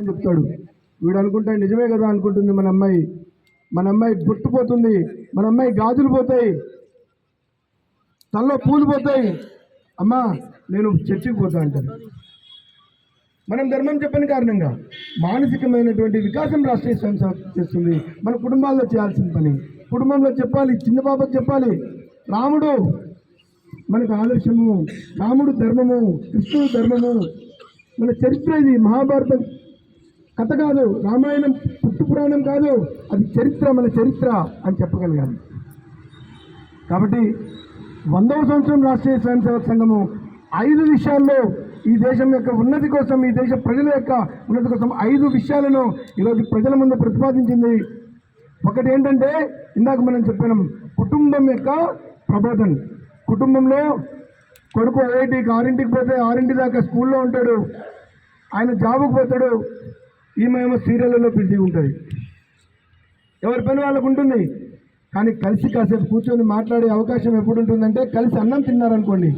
అని చెప్తాడు. వీడు అనుకుంటే నిజమే కదా అనుకుంటుంది మన అమ్మాయి. మన అమ్మాయి బొట్టుపోతుంది మన అమ్మాయి గాజులు పోతాయి. తనలో పూలు పోతాయి. అమ్మా నేను చర్చికి పోతా అంటాను మనం ధర్మం చెప్పని కారణంగా మానసికమైనటువంటి వికాసం రాష్ట్రీయ సంస్థ చేస్తుంది. మన కుటుంబాల్లో చేయాల్సిన పని. కుటుంబంలో చెప్పాలి చిన్న బాబుకి చెప్పాలి. రాముడు మనకు ఆదర్శము. రాముడు ధర్మము. కృష్ణుడు ధర్మము. మన చరిత్ర ఇది. మహాభారతం కథ కాదు రామాయణం పుట్టు పురాణం కాదు అది చరిత్ర మన చరిత్ర అని చెప్పగలిగాను. కాబట్టి వందవ సంవత్సరం రాష్ట్రీయ స్వయం సేవక సంఘము ఐదు విషయాల్లో ఈ దేశం యొక్క ఉన్నతి కోసం ఈ దేశ ప్రజల యొక్క ఉన్నతి కోసం ఐదు విషయాలను ఈరోజు ప్రజల ముందు ప్రతిపాదించింది. ఒకటి ఏంటంటే ఇందాక మనం చెప్పినాం కుటుంబం యొక్క ప్రబోధన్. కుటుంబంలో కొడుకు ఐఐటికి ఆరింటికి పోతే ఆరింటి దాకా స్కూల్లో ఉంటాడు. ఆయన జాబుకు పోతాడు. ఈమె ఏమో సీరియళ్ళలో బిజీగా ఉంటుంది. ఎవరి పని వాళ్ళకు ఉంటుంది. కానీ కలిసి కాసేపు కూర్చొని మాట్లాడే అవకాశం ఎప్పుడు ఉంటుందంటే కలిసి అన్నం తిన్నారనుకోండి.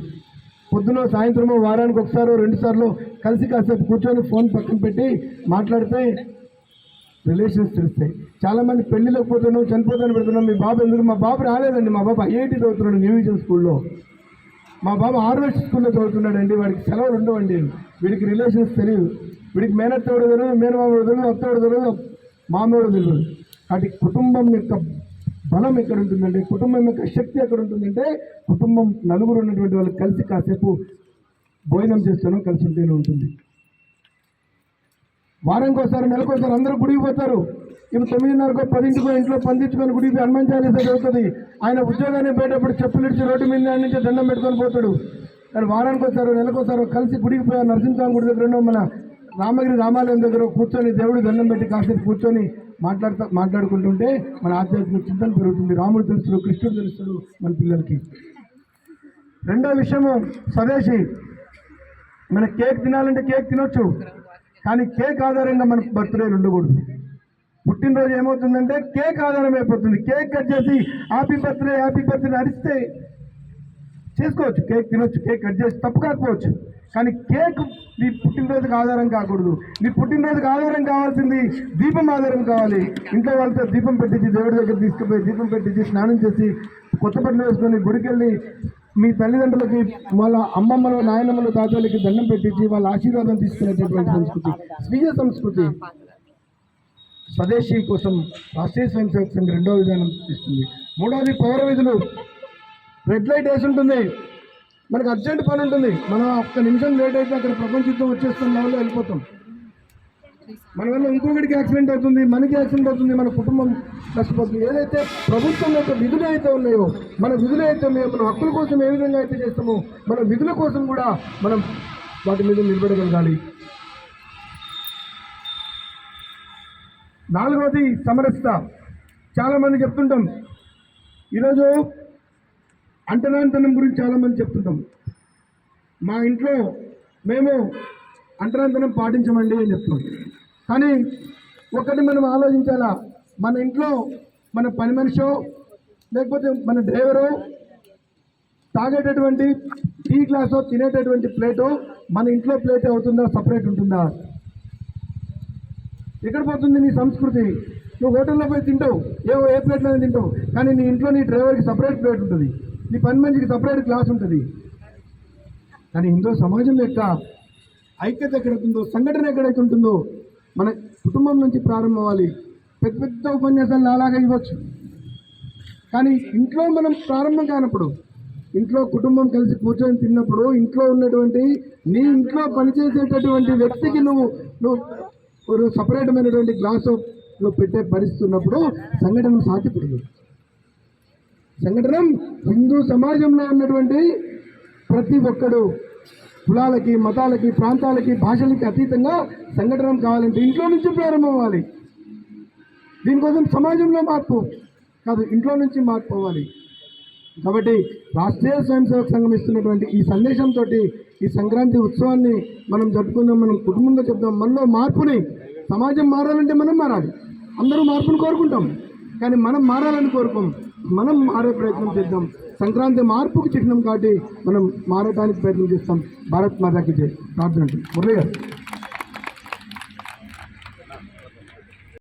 పొద్దున సాయంత్రమో వారానికి ఒకసారో రెండుసార్లు కలిసి కాసేపు కూర్చొని ఫోన్ పక్కన పెట్టి మాట్లాడితే రిలేషన్స్ తెలుస్తాయి. చాలామంది పెళ్ళిలోకి పోతున్నాం చనిపోతాను పెడుతున్నాం మీ బాబు ఎందుకు మా బాబు రాలేదండి మా బాబు ఐఐటి చదువుతున్నాడు న్యూవిజన్ స్కూల్లో. మా బాబు ఆర్వెస్ స్కూల్లో చదువుతున్నాడండి వాడికి సెలవులు ఉండవండి వీడికి రిలేషన్స్ తెలియదు వీడికి మేనత్తోడు తెలియదు మేనమామడు తెలియదు అత్తోడు తెలియదు మామూడు తెలియదు కాబట్టి కుటుంబం యొక్క బలం ఎక్కడ ఉంటుందంటే కుటుంబం యొక్క శక్తి ఎక్కడ ఉంటుందంటే కుటుంబం నలుగురు ఉన్నటువంటి వాళ్ళు కలిసి కాసేపు భోజనం చేస్తాను కలిసి ఉంటేనే ఉంటుంది. వారానికి ఒకసారి నెలకొకసారి అందరూ గుడికి పోతారు. ఇప్పుడు తొమ్మిదిన్నరకు పదింటికో ఇంట్లో పందించుకొని గుడికి హనుమాన్ చాలీస జరుగుతుంది ఆయన ఉద్యోగాన్ని పోయేటప్పుడు చెప్పులు ఇచ్చి రోడ్డు మీద నుంచి దండం పెట్టుకొని పోతాడు. కానీ వారానికి ఒకసారి నెలకోసారి కలిసి గుడికి పోయి నరసింహస్వామి గుడి దగ్గర ఉన్న మన రామగిరి రామాలయం దగ్గర కూర్చొని దేవుడు దండం పెట్టి కాసేపు కూర్చొని మాట్లాడుతూ మాట్లాడుకుంటుంటే మన ఆధ్యాత్మిక చింతన పెరుగుతుంది. రాముడు తెలుస్తాడు కృష్ణుడు తెలుస్తాడు మన పిల్లలకి. రెండో విషయము స్వదేశీ. మన కేక్ తినాలంటే కేక్ తినొచ్చు. కానీ కేక్ ఆధారంగా మన బర్త్డేలు ఉండకూడదు. పుట్టినరోజు ఏమవుతుందంటే కేక్ ఆధారం అయిపోతుంది. కేక్ కట్ చేసి హ్యాపీ బర్త్డే హ్యాపీ బర్త్డే అరిస్తే చేసుకోవచ్చు. కేక్ తినొచ్చు కేక్ కట్ చేసి తప్పు కాకపోవచ్చు. కానీ కేక్ నీ పుట్టినరోజుకి ఆధారం కాకూడదు. నీ పుట్టినరోజుకి ఆధారం కావాల్సింది దీపం ఆధారం కావాలి. ఇంట్లో వాళ్ళతో దీపం పెట్టించి దేవుడి దగ్గర తీసుకుపోయి దీపం పెట్టించి స్నానం చేసి కొత్త బట్టలు వేసుకొని గుడికి వెళ్ళి మీ తల్లిదండ్రులకి వాళ్ళ అమ్మమ్మలు నాయనమ్మలు తాతలకి దండం పెట్టించి వాళ్ళ ఆశీర్వాదం తీసుకునేటటువంటి సంస్కృతి స్వీయ సంస్కృతి. స్వదేశీ కోసం రాష్ట్రీయ స్వయం సేవక సంఘం రెండో విధానం ఇస్తుంది. మూడవది పౌర విధులు. రెడ్ లైట్ వేసి ఉంటుంది. మనకు అర్జెంట్ పని ఉంటుంది. మనం ఒక్క నిమిషం లేట్ అయితే అక్కడ ప్రపంచంతో వచ్చేస్తున్న లెవెల్లో వెళ్ళిపోతాం. మన వల్ల ఇంకొకటికి యాక్సిడెంట్ అవుతుంది మనకి యాక్సిడెంట్ అవుతుంది మన కుటుంబం నష్టపోతుంది. ఏదైతే ప్రభుత్వం యొక్క విధులు అయితే ఉన్నాయో మన విధులు అయితే ఉన్నాయో మన హక్కుల కోసం ఏ విధంగా అయితే చేస్తామో మన విధుల కోసం కూడా మనం వాటి మీద నిలబడగలగాలి. నాలుగవది సమరసత. చాలామంది చెప్తుంటాం. ఈరోజు అంటరాంతనం గురించి చాలామంది చెప్తుంటాం. మా ఇంట్లో మేము అంటరాంతనం పాటించమండి అని చెప్తున్నాం కానీ ఒకటి మనం ఆలోచించాలా? మన ఇంట్లో మన పని మనిషో లేకపోతే మన డ్రైవరో తాగేటటువంటి టీ గ్లాసో తినేటటువంటి ప్లేటో మన ఇంట్లో ప్లేట్ అవుతుందా? సపరేట్ ఉంటుందా? ఎక్కడ పోతుంది నీ సంస్కృతి? నువ్వు హోటల్లో పోయి తింటావు ఏ ఏ ప్లేట్లో తింటావు కానీ నీ ఇంట్లో నీ డ్రైవర్కి సపరేట్ ప్లేట్ ఉంటుంది నీ పని మనిషికి సపరేట్ క్లాస్ ఉంటుంది. కానీ హిందూ సమాజం యొక్క ఐక్యత ఎక్కడైతుందో సంఘటన ఎక్కడైతే ఉంటుందో మన కుటుంబం నుంచి ప్రారంభం అవ్వాలి పెద్ద పెద్ద ఉపన్యాసాలు అలాగే ఇవ్వచ్చు. కానీ ఇంట్లో మనం ప్రారంభం కానప్పుడు ఇంట్లో కుటుంబం కలిసి కూర్చొని తిన్నప్పుడు ఇంట్లో ఉన్నటువంటి నీ ఇంట్లో పనిచేసేటటువంటి వ్యక్తికి నువ్వు నువ్వు ఒక సపరేటమైనటువంటి గ్లాసు పెట్టే పరిస్థితి ఉన్నప్పుడు సంఘటన సాధ్యపడదు సంఘటన హిందూ సమాజంలో ఉన్నటువంటి ప్రతి ఒక్కడు కులాలకి మతాలకి ప్రాంతాలకి భాషలకి అతీతంగా సంఘటన కావాలంటే ఇంట్లో నుంచి ప్రారంభం అవ్వాలి దీనికోసం సమాజంలో మార్పు కాదు ఇంట్లో నుంచి మార్పు అవ్వాలి కాబట్టి రాష్ట్రీయ స్వయం సేవక సంఘం ఇస్తున్నటువంటి ఈ సందేశంతో ఈ సంక్రాంతి ఉత్సవాన్ని మనం జరుపుకుందాం మనం కుటుంబంగా చెప్దాం. మనలో మార్పుని సమాజం మారాలంటే మనం మారాలి. అందరూ మార్పును కోరుకుంటాం. కానీ మనం మారాలని కోరుకోం. మనం మారే ప్రయత్నం చేద్దాం. సంక్రాంతి మార్పుకు చిహ్నం కాబట్టి మనం మారడానికి ప్రయత్నం చేస్తాం. భారత్ మాతాకి జై. ప్రార్థన మురళి గారు.